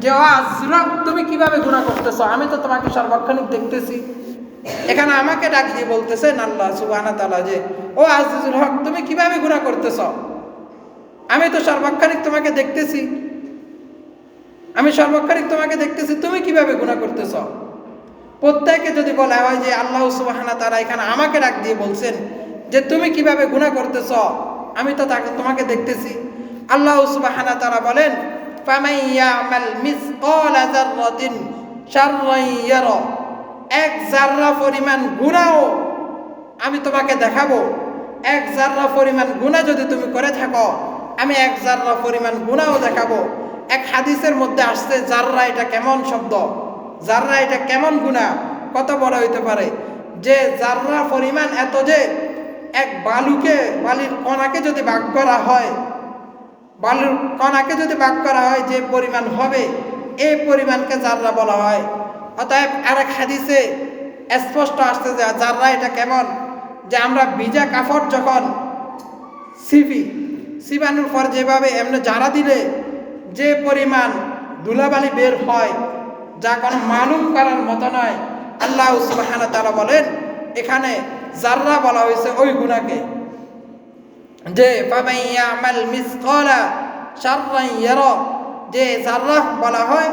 যে ও আজরক তুমি কীভাবে গুণা করতেছো? আমি তো তোমাকে সর্বক্ষণিক দেখতেছি। এখানে আমাকে ডাক দিয়ে বলতেছেন আল্লাহ সুবাহানা তালা যে, ও আজিজুল হক, তুমি কীভাবে গুণা করতেছ? আমি তো সর্বক্ষণিক তোমাকে দেখতেছি। আমি সর্বক্ষণিক তোমাকে দেখতেছি, তুমি কীভাবে গুণা করতেছ? প্রত্যেকে যদি বলা হয় যে আল্লাহ সুবাহানা তারা এখানে আমাকে ডাক দিয়ে বলছেন যে, তুমি কীভাবে গুণা করতেছ? আমি তো তাকে, তোমাকে দেখতেছি। আল্লাহ সুবাহানা তারা বলেন ফামাইয়ামাল মিসকালা যাররাতিন শাররান ইয়ারা। এক জাররা পরিমাণ গুণাও আমি তোমাকে দেখাবো। এক জাররা পরিমাণ গুণা যদি তুমি করে থাকো, আমি এক জাররা পরিমাণ গুণাও দেখাবো। এক হাদিসের মধ্যে আসছে জাররা এটা কেমন শব্দ? জাররা এটা কেমন গুণা কত বড় হইতে পারে? যে জাররা পরিমাণ এত যে এক বালুকে, বালির কণাকে যদি ভাগ করা হয় বালুর কণাকে যদি ভাগ করা হয় যে পরিমাণ হবে এই পরিমাণকে জাররা বলা হয়। অতএব আরেক হাদিসে স্পষ্ট আসছে যে জাররা এটা কেমন? যে আমরা ভিজা কাপড় যখন সিপি সিবানোর পর যেভাবে এমনি জারা দিলে, যে পরিমাণ ধুলাবালি বের হয়, যা কোনো মালুম করার মতো নয়। আল্লাহ সুবাহানা তারা বলেন, এখানে জাররা বলা হয়েছে ওই গুণাকে। যে ফামাইয়ামাল মিসকালা শাররান ইয়ারা যে জাররা বলা হয়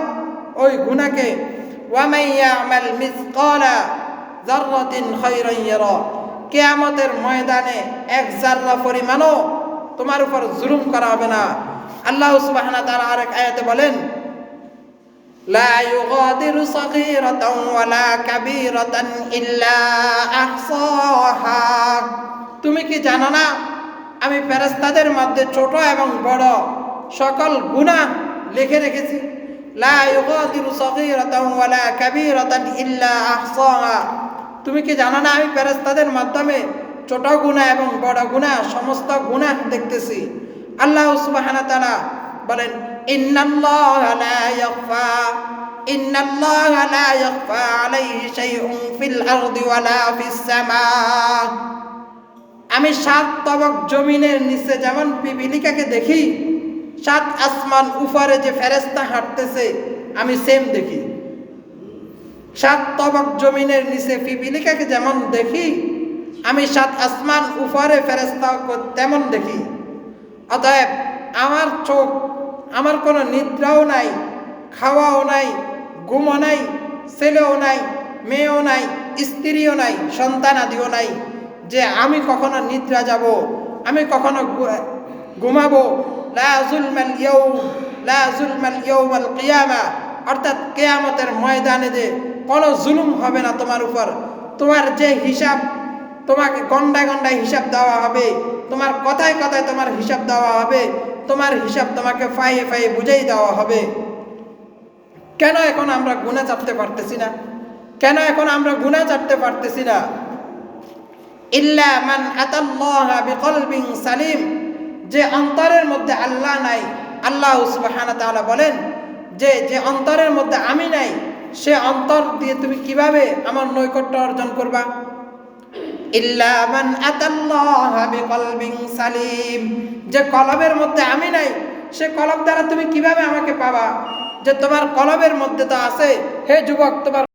ওই গুণাকে ওয়ামাইয়ামাল মিসকালা জাররাতিন খায়রান ইয়ারা কিয়ামতের ময়দানে এক জাররা পরিমাণও তোমার উপর জুলুম করা হবে না আল্লাহ সুবহানাহু ওয়া তাআলা আরেক আয়াতে বলেন لا يغادر صغيرة ولا كبيرة إلا أحصاها তুমি কি জানো না আমি ফেরেস্তাদের মধ্যে ছোট এবং বড় সকল গুনাহ লিখে রেখেছি। তুমি কি জানো না আমি ফেরেস্তাদের মাধ্যমে ছোট গুনাহ এবং বড় গুনাহ, সমস্ত গুনাহ দেখতেছি? আল্লাহ সুবহানাহু ওয়া তাআলা বলেন, ইন্নাল্লাহা আমি সাত তবক জমিনের নিচে যেমন পিপিলিকাকে দেখি, সাত আসমান উপরে যে ফেরেস্তা হাঁটতেছে, আমি সেম দেখি। সাত তবক জমিনের নিচে পিপিলিকাকে যেমন দেখি, আমি সাত আসমান উপরে ফেরেস্তা তেমন দেখি। অতএব আমার চোখ, আমার কোনো নিদ্রাও নাই, খাওয়াও নাই, ঘুমও নাই, ছেলেও নাই, মেয়েও নাই, স্ত্রীও নাই, সন্তান আদিও নাই। যে আমি কখনো নিদ্রা যাব, আমি কখনো ঘুমাবো। অর্থাৎ কেয়ামতের ময়দানে যে কোনো জুলুম হবে না তোমার উপর। তোমার যে হিসাব, তোমাকে গন্ডায় গন্ডায় হিসাব দেওয়া হবে, তোমার কথায় কথায় তোমার হিসাব দেওয়া হবে, তোমার হিসাব তোমাকে ফাইয়ে ফাইয়ে বুঝেই দেওয়া হবে। কেন এখন আমরা গুণা চাপতে পারতেছি না? কেন এখন আমরা গুণা চাপতে পারতেছি না? ইল্লা মান আতাল্লাহ বিকলবিন সালিম। যে অন্তরের মধ্যে আল্লাহ নাই, আল্লাহ সুবহানাহু তাআলা বলেন যে যে অন্তরের মধ্যে আমি নাই, সে অন্তর দিয়ে তুমি কীভাবে আমার নৈকট্য অর্জন করবা? ইল্লা মান আতাল্লাহ বিকলবিন সালিম। যে কলবের মধ্যে আমি নাই, সে কলব দ্বারা তুমি কীভাবে আমাকে পাবা? যে তোমার কলবের মধ্যে তো আছে, হে যুবক, তোমার